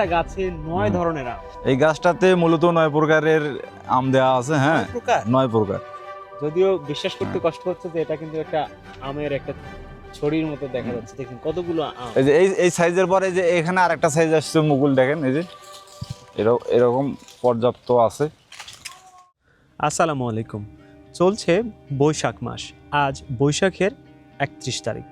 একটা গাছে নয় ধরনের আম। এই গাছটাতে মূলত নয় প্রকারের আম দেওয়া আছে হ্যাঁ? প্রকার? নয় প্রকার। যদিও বিশ্বাস করতে কষ্ট হচ্ছে যে এটা কিন্তু একটা আমের একটা ছড়ির মতো দেখা যাচ্ছে। দেখুন কতগুলো আম। এই যে এই এই সাইজের পরে যে এখানে আরেকটা সাইজ আসছে মুকুল দেখেন এই যে। এরকম এরকম পর্যাপ্ত আছে। আসসালামু আলাইকুম। চলছে বৈশাখ মাস। আজ বৈশাখের একত্রিশ তারিখ।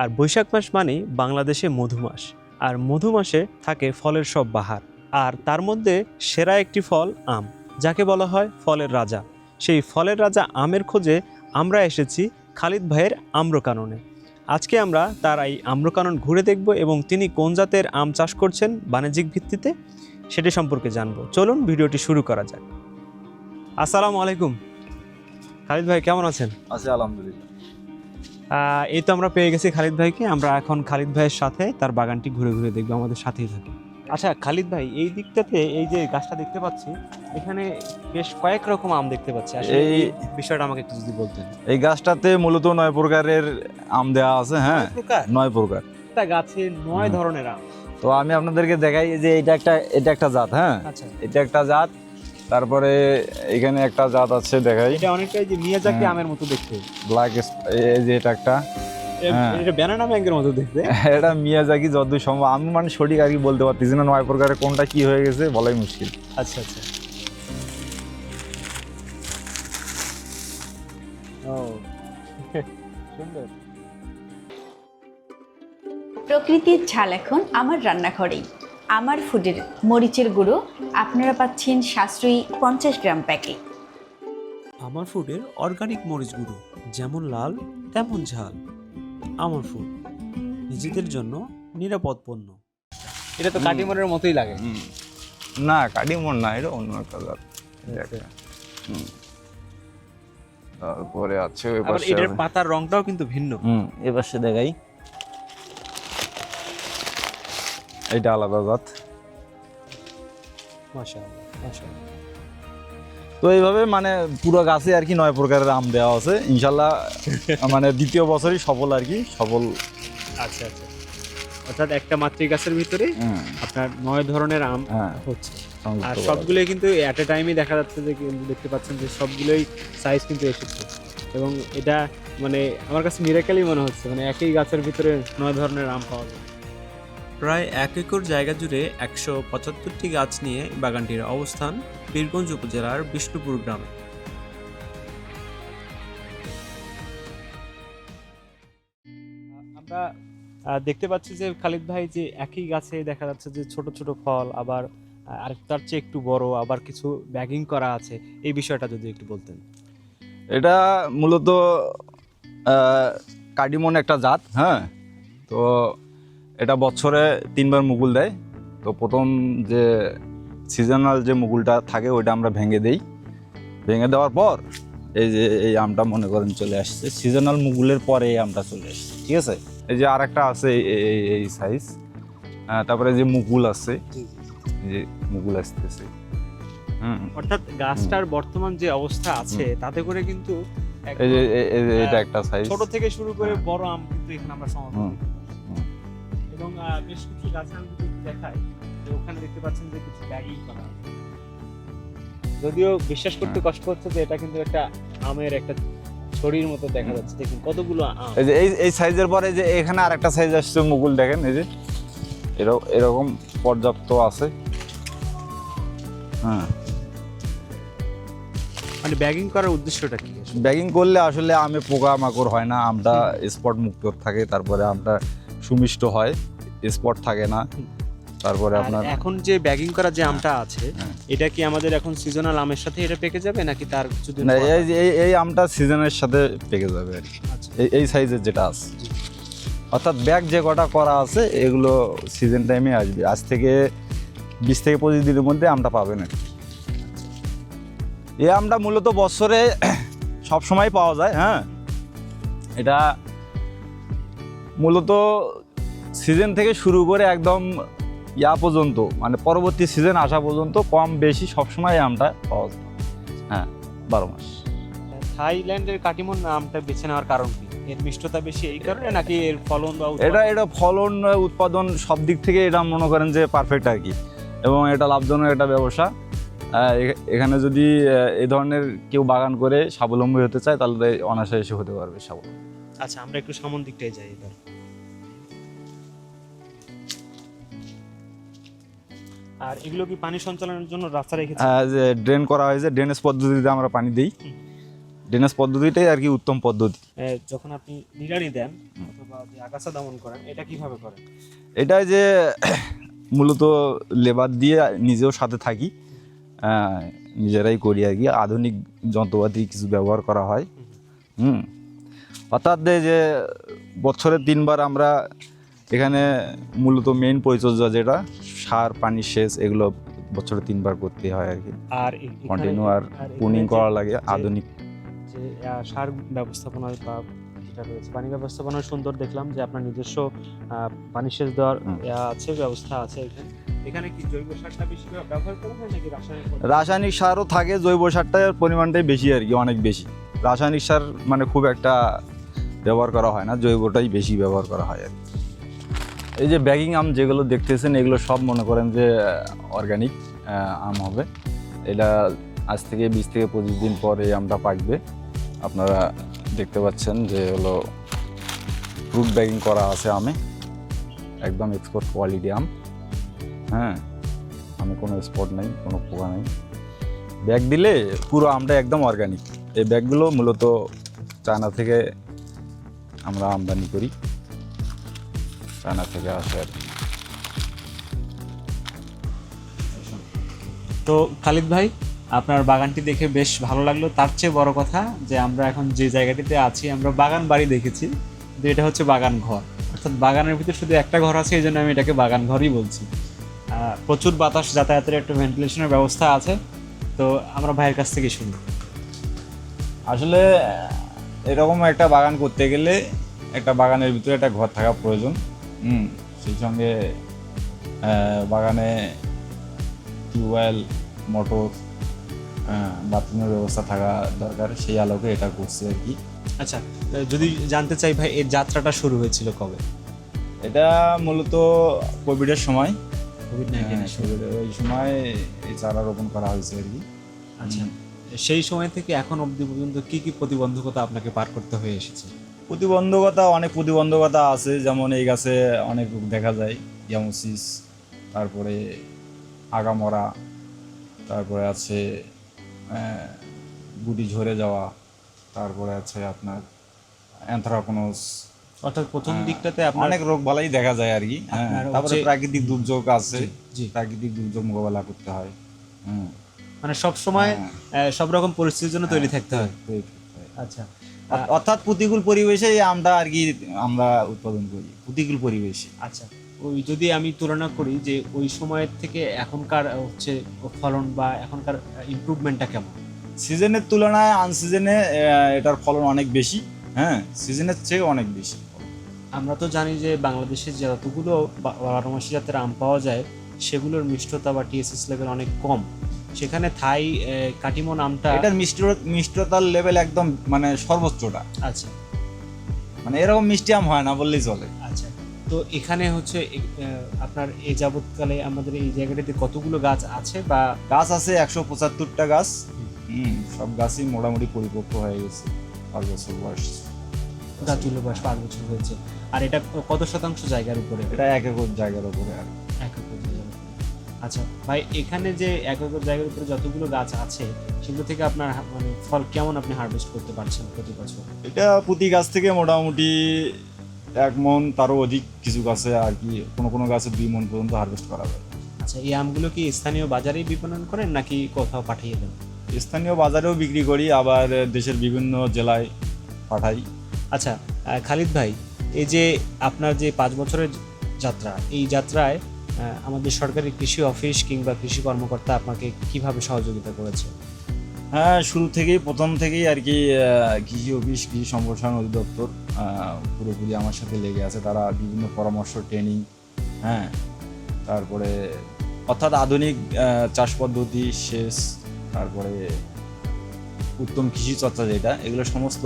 আর বৈশাখ মাস মানেই বাংলাদেশে মধু মাস আর মধু মাসে থাকে ফলের সব বাহার। আর তার মধ্যে সেরা একটি ফল আম, যাকে বলা হয় ফলের রাজা। সেই ফলের রাজা আমের খোঁজে আমরা এসেছি খালিদ ভাইয়ের আম্রকাননে। আজকে আমরা তার এই আম্রকানন ঘুরে দেখব এবং তিনি কোন জাতের আম চাষ করছেন বাণিজ্যিক ভিত্তিতে সেটি সম্পর্কে জানব। চলুন ভিডিওটি শুরু করা যাক। আসসালামু আলাইকুম। খালিদ ভাই, কেমন আছেন? আছে, আলহামদুলিল্লাহ। এই তো আমরা পেয়ে গেছি খালিদ ভাইকে। আমরা এখন খালিদ ভাইয়ের সাথে তার বাগানটি ঘুরে ঘুরে দেখব আমাদের সাথেই থাকে। আচ্ছা খালিদ ভাই এই দিকটাতে এই যে গাছটা দেখতে পাচ্ছি এখানে বেশ কয়েক রকম আম দেখতে পাচ্ছি। এই- বিষয়টা আমাকে একটু যদি বলতেন। এই গাছটাতে মূলত নয় প্রকারের আম দেওয়া আছে হ্যাঁ? নয় প্রকার? একটা গাছে নয় ধরনের আম। তো আমি আপনাদেরকে দেখাই যে এটা একটা এটা একটা জাত হ্যাঁ? আচ্ছা। এটা একটা জাত তারপরে এখানে একটা জাত আছে দেখাই। এটা অনেকটাই যে মিয়াজাকি হ্যাঁ। আমের মতো দেখতে। ব্ল্যাক এই যে এটা একটা। এটা ব্যানানা ম্যাঙ্গের মতো দেখতে। এটা মিয়াজাকি যতদূর সম্ভব আমি মানে সঠিক আর কি বলতে পারতেছি না নয় প্রকারের কোনটা কি হয়ে গেছে বলাই মুশকিল। আচ্ছা আচ্ছা। ও। সুন্দর। প্রকৃতির ঝাল এখন আমার রান্নাঘরেই। আমার ফুডের মরিচের গুঁড়ো আপনারা পাচ্ছেন সাশ্রয়ী পঞ্চাশ গ্রাম প্যাকে আমার ফুডের অর্গানিক মরিচ গুঁড়ো যেমন লাল তেমন ঝাল। আমার ফুড নিজেদের জন্য নিরাপদ পণ্য। এটা তো হুম। কাটিমনের মতোই লাগে। না কাটিমন না এটা অন্য। হুম। তারপরে আছে ওই পাশে এটার পাতার রংটাও কিন্তু ভিন্ন। হুম এ পাশে দেখাই। এটা আলাদা জাত মাশাআল্লাহ মাশাআল্লাহ তো এইভাবে মানে পুরো গাছে আর কি নয় প্রকারের আম দেওয়া আছে। ইনশাল্লাহ মানে দ্বিতীয় বছরই সফল আর কি সফল। আচ্ছা আচ্ছা। অর্থাৎ একটা মাতৃ গাছের ভিতরে আপনার নয় ধরনের আম হ্যাঁ। হচ্ছে। আর। সবগুলোই কিন্তু অ্যাট এ টাইমে দেখা যাচ্ছে যে দেখতে পাচ্ছেন যে সবগুলোই সাইজ কিন্তু এসেছে। এবং এটা মানে আমার কাছে মিরাকেলই মনে হচ্ছে। মানে একই গাছের ভিতরে নয় ধরনের আম পাওয়া যায়। প্রায় এক একর জায়গা জুড়ে একশো পঁচাত্তরটি গাছ নিয়ে বাগানটির অবস্থান বীরগঞ্জ উপজেলার বিষ্ণুপুর গ্রামে। আমরা দেখতে পাচ্ছি যে খালিদ ভাই যে একই গাছে দেখা যাচ্ছে যে ছোট ছোট ফল আবার আর তার চেয়ে একটু বড় আবার কিছু ব্যাগিং করা আছে। এই বিষয়টা যদি একটু বলতেন। এটা মূলত আহ, কাডিমন একটা জাত হ্যাঁ? তো এটা বছরে তিনবার মুকুল দেয়। তো প্রথম যে সিজনাল যে মুকুলটা থাকে ওইটা আমরা ভেঙে দেই। ভেঙে দেওয়ার পর এই যে এই আমটা মনে করেন চলে আসছে। সিজনাল মুকুলের পরে এই আমটা চলে আসছে ঠিক আছে? এই যে আরেকটা আছে এই- এই- এই সাইজ তারপরে যে মুকুল আছে এই যে মুকুল আসতেছে। অর্থাৎ গাছটার বর্তমান যে অবস্থা আছে তাতে করে কিন্তু এই যে এটা একটা সাইজ ছোট থেকে শুরু করে হ্যাঁ। বড় আম কিন্তু এখানে আমরা সমাপ্ত এবং বেশ কিছু গাছে আমি যদি দেখাই যে ওখানে দেখতে পাচ্ছেন যে কিছু ব্যাগিং করা যদিও বিশ্বাস করতে হ্যাঁ। কষ্ট হচ্ছে যে এটা কিন্তু একটা আমের একটা ছড়ির মতো দেখা যাচ্ছে। দেখুন কতগুলো আম। এই যে এই এই সাইজের পরে যে এখানে আরেকটা সাইজ আসছে মুকুল দেখেন এই যে। এরকম এরকম পর্যাপ্ত আছে। হ্যাঁ। মানে ব্যাগিং করার উদ্দেশ্যটা কি ব্যাগিং করলে আসলে আমে পোকা মাকড় হয় না আমটা স্পট মুক্ত থাকে তারপরে আমটা সুমিষ্ট হয়। স্পট থাকে না। তারপরে আপনার এখন যে ব্যাগিং করা যে আমটা আছে হ্যাঁ। এটা কি আমাদের এখন সিজনাল আমের সাথে এটা পেকে যাবে নাকি তার কিছুদিন না? এই এই এই আমটা সিজনের সাথে পেকে যাবে আর আচ্ছা। এই এই সাইজের যেটা আছে। অর্থাৎ ব্যাগ যে কটা করা আছে এগুলো সিজন টাইমে আসবে। আজ থেকে বিশ থেকে পঁচিশ দিনের মধ্যে আমটা পাবেন আর এই আমটা মূলত বছরে সব সময় পাওয়া যায় হ্যাঁ। এটা মূলত সিজন থেকে শুরু করে একদম ইয়া পর্যন্ত মানে পরবর্তী সিজন আসা পর্যন্ত কম বেশি সবসময় আমটা পাওয়া যায়। হ্যাঁ বারো মাস। থাইল্যান্ডের কাটিমন আমটা বেছে নেওয়ার কারণ কি? এর মিষ্টতা বেশি এই কারণে নাকি এর ফলন বা এটা এটা ফলন উৎপাদন সব দিক থেকে এটা মনে করেন যে পারফেক্ট আর কি। এবং এটা লাভজনক একটা ব্যবসা। এখানে যদি এ ধরনের কেউ বাগান করে স্বাবলম্বী হতে চায় তাহলে অনায়াসে এসে হতে পারবে স্বাবলম্বী। আচ্ছা আমরা একটু সামন দিকটাই যাই এবার। আর এগুলো কি পানি সঞ্চালনের জন্য রাস্তা রেখেছে? ড্রেন করা হয়েছে ড্রেনেজ পদ্ধতিতে আমরা পানি দিই। ড্রেনেজ পদ্ধতিটাই আর কি উত্তম পদ্ধতি। যখন আপনি নিড়ানি দেন অথবা আগাছা দমন করেন এটা কীভাবে করেন? এটাই যে মূলত লেবার দিয়ে নিজেও সাথে থাকি। নিজেরাই করি আর কি। আধুনিক যন্ত্রপাতি কিছু ব্যবহার করা হয়। হুম। অর্থাৎ যে বছরে তিনবার আমরা এখানে মূলত মেইন পরিচর্যা যেটা সার পানি সেচ এগুলো বছরে তিনবার করতে হয় আর কি। আর কন্টিনিউ আর পুনিং করা লাগে আধুনিক। যে সার ব্যবস্থাপনা বা যেটা রয়েছে পানি ব্যবস্থাপনা সুন্দর দেখলাম যে আপনার নিজস্ব পানি সেচ দেওয়ার আছে ব্যবস্থা আছে এখানে। এখানে কি জৈব সারটা বেশি ব্যবহার করা হয় নাকি রাসায়নিক রাসায়নিক সারও থাকে জৈব সারটার পরিমাণটাই বেশি আর কি অনেক বেশি। রাসায়নিক সার মানে খুব একটা ব্যবহার করা হয় না জৈবটাই বেশি ব্যবহার করা হয় আর কি। এই যে ব্যাগিং আম যেগুলো দেখতেছেন, এগুলো সব মনে করেন যে অর্গানিক আম হবে। এটা আজ থেকে বিশ থেকে পঁচিশ দিন পর এই আমটা পাকবে। আপনারা দেখতে পাচ্ছেন যে, হলো ফ্রুট ব্যাগিং করা আছে আমে। একদম এক্সপোর্ট কোয়ালিটি আম। হ্যাঁ আমি কোনো স্পট নেই, কোনো পোকা নেই। ব্যাগ দিলে পুরো আমটা একদম অর্গানিক এই ব্যাগগুলো মূলত চায়না থেকে আমরা আমদানি করি। চায়না থেকে আসে আর কি। তো খালিদ ভাই আপনার বাগানটি দেখে বেশ ভালো লাগল। তার চেয়ে বড় কথা যে আমরা এখন যে জায়গাটিতে আছি আমরা বাগান বাড়ি দেখেছি যে এটা হচ্ছে বাগান ঘর। অর্থাৎ বাগানের ভিতরে শুধু একটা ঘর আছে এই জন্য আমি এটাকে বাগান ঘরই বলছি। আহ, প্রচুর বাতাস যাতায়াতের একটু ভেন্টিলেশনের ব্যবস্থা আছে। তো আমরা ভাইয়ের কাছ থেকে শুনি। আসলে এরকম একটা বাগান করতে গেলে একটা বাগানের ভিতরে একটা ঘর থাকা প্রয়োজন। হুম। সেই সঙ্গে বাগানে টিউবওয়েল মোটর বাথরুমের ব্যবস্থা থাকা দরকার সেই আলোকে এটা করছি আর কি। আচ্ছা যদি জানতে চাই ভাই এর যাত্রাটা শুরু হয়েছিল কবে? এটা মূলত কোভিডের সময়। কোভিড হ্যাঁ, ওই সময় এই চারা রোপণ করা হয়েছে আর কি। আচ্ছা সেই সময় থেকে এখন অবধি পর্যন্ত কি কি প্রতিবন্ধকতা আপনাকে পার করতে হয়ে এসেছে? প্রতিবন্ধকতা অনেক প্রতিবন্ধকতা আছে যেমন এই গাছে অনেক রোগ দেখা যায় ইয়ামোসিস তারপরে আগামরা তারপরে আছে গুটি ঝরে যাওয়া তারপরে আছে আপনার অ্যান্থ্রাকোনোস অর্থাৎ প্রথম হ্যাঁ, দিকটাতে অনেক রোগ বালাই দেখা যায় আর কি হ্যাঁ, তারপরে প্রাকৃতিক দুর্যোগ আছে। প্রাকৃতিক দুর্যোগ মোকাবেলা করতে হয় মানে সব সময় হ্যাঁ। সব রকম পরিস্থিতির জন্য তৈরি থাকতে হয়। আচ্ছা অর্থাৎ প্রতিকূল পরিবেশে আমরা আর কি আমরা উৎপাদন করি প্রতিকূল পরিবেশে। আচ্ছা ওই যদি আমি তুলনা করি যে ওই সময়ের থেকে এখনকার হচ্ছে ফলন বা এখনকার ইমপ্রুভমেন্টটা কেমন? সিজনের তুলনায় আনসিজনে এটার ফলন অনেক বেশি হ্যাঁ সিজনের চেয়ে অনেক বেশি। আমরা তো জানি যে বাংলাদেশে যতগুলো বারো মাসি জাতের আম পাওয়া যায় সেগুলোর মিষ্টতা বা টিএসএস লেভেল অনেক কম। সেখানে থাই আহ, কাটিমন আমটা এটার মিষ্ট মিষ্টতার লেভেল একদম মানে সর্বোচ্চটা। আচ্ছা। মানে এরকম মিষ্টি আম হয় না বললেই চলে। আচ্ছা। তো এখানে হচ্ছে আপনার এই যাবৎকালে আমাদের এই জায়গাটিতে কতগুলো গাছ আছে বা গাছ আছে একশো পঁচাত্তরটা গাছ। হুম সব গাছই মোটামুটি পরিপক্ক হয়ে গেছে পাঁচ বছর বয়স। গাছগুলো বয়স পাঁচ বছর হয়েছে। আর এটা কত শতাংশ জায়গার উপরে? এটা এক একর জায়গার উপরে আর। এক একর। আচ্ছা ভাই এখানে যে এক একর জায়গার উপরে যতগুলো গাছ আছে সেগুলো থেকে আপনার মানে ফল কেমন আপনি হারভেস্ট করতে পারছেন প্রতি বছর? এটা প্রতি গাছ থেকে মোটামুটি এক মন তারও অধিক কিছু গাছে আর কি কোনো কোনো গাছে দুই মন পর্যন্ত হারভেস্ট করা হয়। আচ্ছা এই আমগুলো কি স্থানীয় বাজারেই বিপণন করেন নাকি কোথাও পাঠিয়ে দেন? স্থানীয় বাজারেও বিক্রি করি আবার দেশের বিভিন্ন জেলায় পাঠাই। আচ্ছা খালিদ ভাই এই যে আপনার যে পাঁচ বছরের যাত্রা এই যাত্রায় আমাদের সরকারি কৃষি অফিস কিংবা কৃষি কর্মকর্তা আপনাকে কীভাবে সহযোগিতা করেছে? হ্যাঁ শুরু থেকেই, প্রথম থেকেই আর কি কৃষি অফিস, কৃষি সম্প্রসারণ অধিদপ্তর পুরোপুরি আমার সাথে লেগে আছে। তারা বিভিন্ন পরামর্শ ট্রেনিং হ্যাঁ তারপরে অর্থাৎ আধুনিক চাষ পদ্ধতি, সেচ, তারপরে উত্তম কৃষি চর্চা যেটা, এগুলো সমস্ত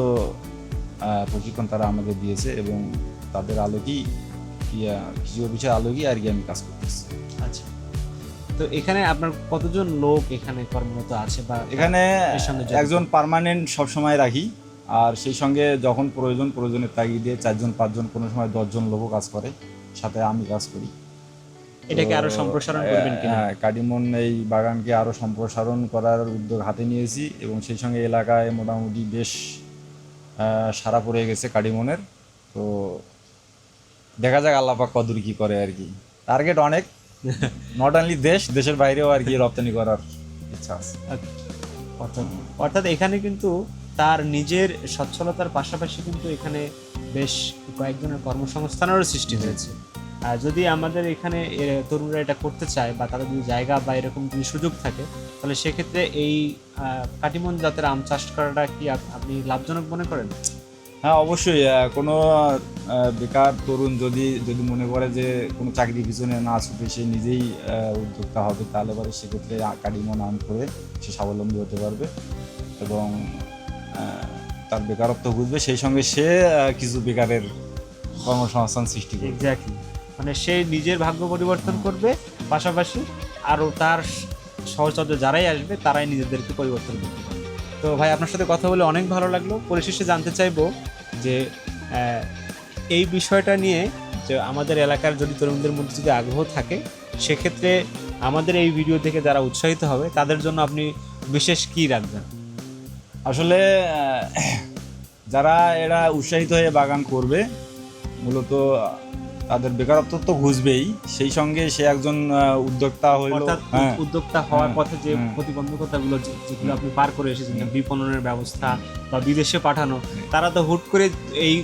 প্রশিক্ষণ তারা আমাকে দিয়েছে এবং তাদের আলোকেই ইয়া, কৃষি অফিসের আলোকেই আর কি আমি কাজ করতেছি। আচ্ছা। তো এখানে আপনার কতজন লোক এখানে কর্মরত আছে বা এখানে? একজন পার্মানেন্ট সবসময় রাখি আর সেই সঙ্গে যখন প্রয়োজন প্রয়োজনের তাগিদে চারজন পাঁচজন কোনো সময় দশজন লোকও কাজ করে সাথে আমি কাজ করি। এটাকে আরও সম্প্রসারণ করবেন হ্যাঁ কাডিমন এই বাগানকে আরও সম্প্রসারণ করার উদ্যোগ হাতে নিয়েছি এবং সেই সঙ্গে এলাকায় মোটামুটি বেশ সারা পড়ে গেছে কাডিমনের তো দেখা যাক আল্লাপাক কদূর কি করে আর কি। টার্গেট অনেক। নট অনলি দেশ দেশের বাইরেও আর কি রপ্তানি করার ইচ্ছা আছে। অর্থাৎ অর্থাৎ এখানে কিন্তু তার নিজের সচ্ছলতার পাশাপাশি কিন্তু এখানে বেশ কয়েকজনের কর্মসংস্থানেরও সৃষ্টি হয়েছে। আর যদি আমাদের এখানে তরুণরা এটা করতে চায় বা তাদের যদি জায়গা বা এরকম যদি সুযোগ থাকে তাহলে সেক্ষেত্রে এই কাটিমন জাতের আম চাষ করাটা কি আপনি লাভজনক মনে করেন? হ্যাঁ অবশ্যই কোনো বেকার তরুণ যদি যদি মনে করে যে কোনো চাকরি পিছনে না ছুটে সে নিজেই উদ্যোক্তা হবে তাহলে পরে সেক্ষেত্রে কাডিমন আর্ন করে সে স্বাবলম্বী হতে পারবে এবং তার বেকারত্ব বুঝবে। সেই সঙ্গে সে কিছু বেকারের কর্মসংস্থান সৃষ্টি করবে। এক্স্যাক্টলি মানে সে নিজের ভাগ্য পরিবর্তন করবে পাশাপাশি আরও তার সহচর্য যারাই আসবে তারাই নিজেদেরকে পরিবর্তন করবে তো ভাই আপনার সাথে কথা বলে অনেক ভালো লাগল। পরিশেষে জানতে চাইব যে এই বিষয়টা নিয়ে যে আমাদের এলাকার যদি তরুণদের মধ্যে যদি আগ্রহ থাকে, সেক্ষেত্রে আমাদের এই ভিডিও থেকে যারা উৎসাহিত হবে, তাদের জন্য আপনি বিশেষ কি রাখবেন? আসলে যারা এরা উৎসাহিত হয়ে বাগান করবে, মূলত তাদের বেকারত্ব তো ঘুষবেই। সেই সঙ্গে সে একজন উদ্যোক্তা হইল। হ্যাঁ। উদ্যোক্তা হওয়ার হ্যাঁ, পথে যে হুম। প্রতিবন্ধকতাগুলো যেগুলো আপনি পার করে এসেছেন বিপণনের ব্যবস্থা বা বিদেশে পাঠানো তারা তো হুট করে এই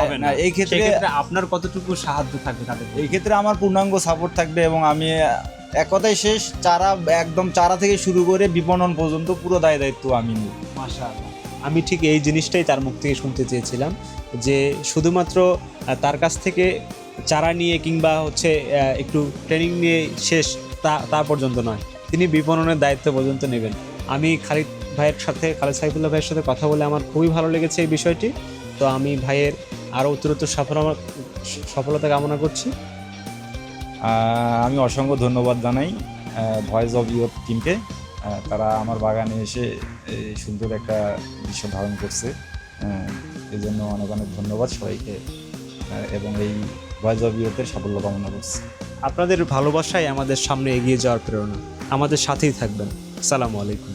পাবে না, এই ক্ষেত্রে- আপনার কতটুকু সাহায্য থাকবে তাদের এই ক্ষেত্রে আমার পূর্ণাঙ্গ সাপোর্ট থাকবে এবং আমি এক কথায় শেষ চারা একদম চারা থেকে শুরু করে বিপণন পর্যন্ত পুরো দায় দায়িত্ব আমি নিব মাশাআল্লাহ। আমি ঠিক এই জিনিসটাই তার মুখ থেকে শুনতে চেয়েছিলাম, যে শুধুমাত্র তার কাছ থেকে চারা নিয়ে কিংবা হচ্ছে একটু ট্রেনিং নিয়ে শেষ তা তা পর্যন্ত নয়। তিনি বিপণনের দায়িত্ব পর্যন্ত নেবেন। আমি খালিদ ভাইয়ের সাথে, খালিদ সাইফুল্লাহ ভাইয়ের সাথে কথা বলে আমার খুবই ভালো লেগেছে এই বিষয়টি। তো আমি ভাইয়ের আরও উত্তরোত্তর সফল সফলতা কামনা করছি। আমি অসংখ্য ধন্যবাদ জানাই ভয়েস অফ ইউর টিমকে তারা আমার বাগানে এসে এই সুন্দর একটা দৃশ্য ধারণ করছে। এই জন্য অনেক অনেক ধন্যবাদ সবাইকে এবং এই ইউরদের সাফল্য কামনা করছি। আপনাদের ভালোবাসাই আমাদের সামনে এগিয়ে যাওয়ার প্রেরণা। আমাদের সাথেই থাকবেন। সালামু আলাইকুম।